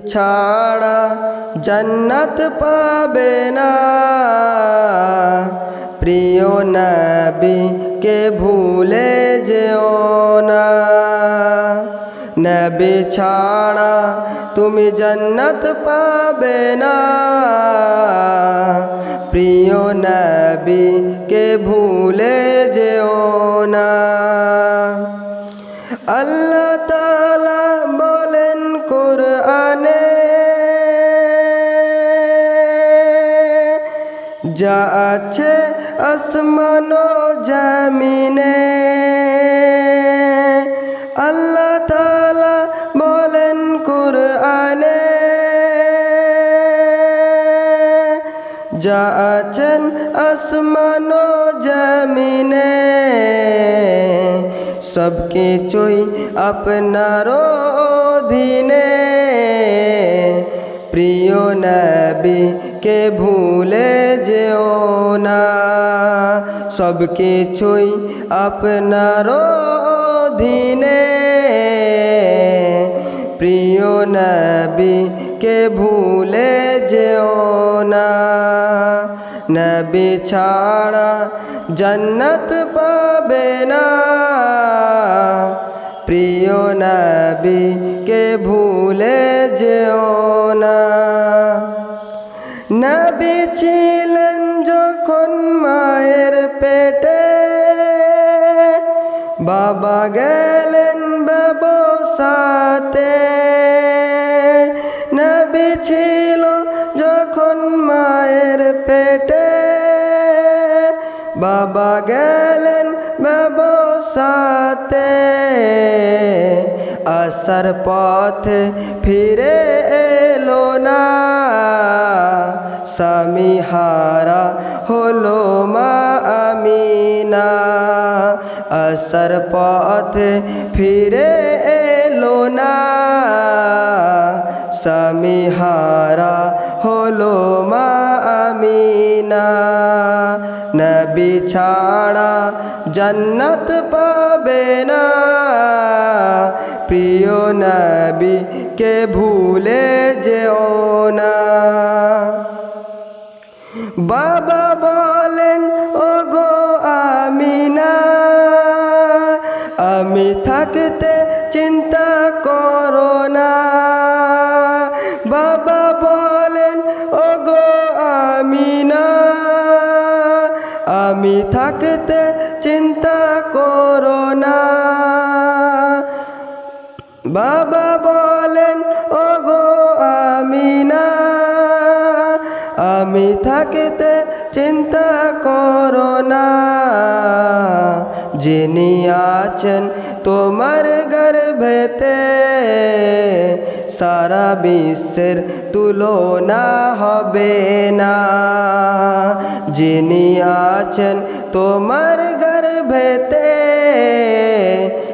ছাড়া জন্নত পাবে না। প্রিয় নবীকে ভুলে যেও না। নবী ছাড়া তুমি জন্নত পাবে না। প্রিয় নবীকে ভুলে যেও না। আল্লাহ তালা যা আছে আসমান জামিনে। আল্লাহ তালা বলেন কোরআনে, যা আছেন আসমান জামিনে। সব কিছুই আপনার অধীনে। প্রিয় নবীকে ভুলে যেও না। সব কিছুই আপনার অধীনে। প্রিয় নবীকে ভুলে যেও না। নবী ছাড়া জন্নত পাবে না। প্রিয় নবীকে ভুলে যেও নবী ছিলেন যখন মায়ের পেটে, বাবা গেলেন ব্যবসাতে। নবী ছিল যখন মায়ের পেটে, বাবা গেলেন ব্যবসাতে। আসার পথে ফিরে এলো না স্বামী হারা হলো মা আমিনা আসার পথে ফিরে এলো না স্বামী হারা হলো মা আমিনা নবী ছাড়া জন্নত পাবে না প্রিয় নবীকে ভুলে যেও না। বাবা বলেন ও গো আমিনা, আমি থাকতে চিন্তা করো না। বাবা বলেন ও গো আমিনা, আমি থাকতে বাবা বলেন ও গো আমিনা, আমি থাকতে চিন্তা করো না। যিনি আছেন তোমার গর্ভেতে, সারা বিশ্বের তুলনা হবে না। যিনি আছেন তোমার গর্ভেতে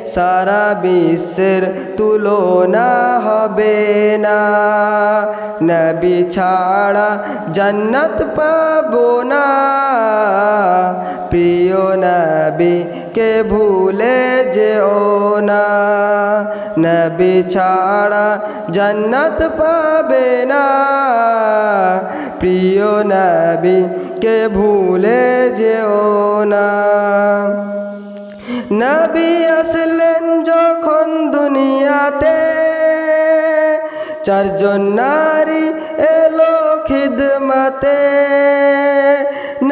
সারা বিশ্বের তুলনা হবে না নবী ছাড়া জন্নত পাবো না প্রিয় নবীকে ভুলে যেও না নবী ছাড়া জন্নত পাবে না প্রিয় নবীকে ভুলে যেও না নবী আসলেন যখন দুনিয়াতে, চারজন নারী এলো খিদমতে।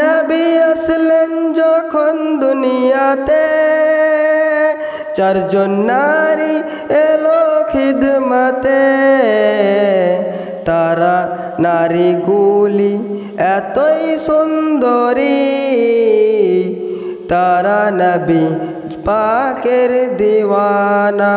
নবী আসলেন যখন দুনিয়াতে, চারজন নারী এলো খিদমতে। তারা নারীগুলি এতই সুন্দরী, তারা নবী পাকের দিওয়ানা।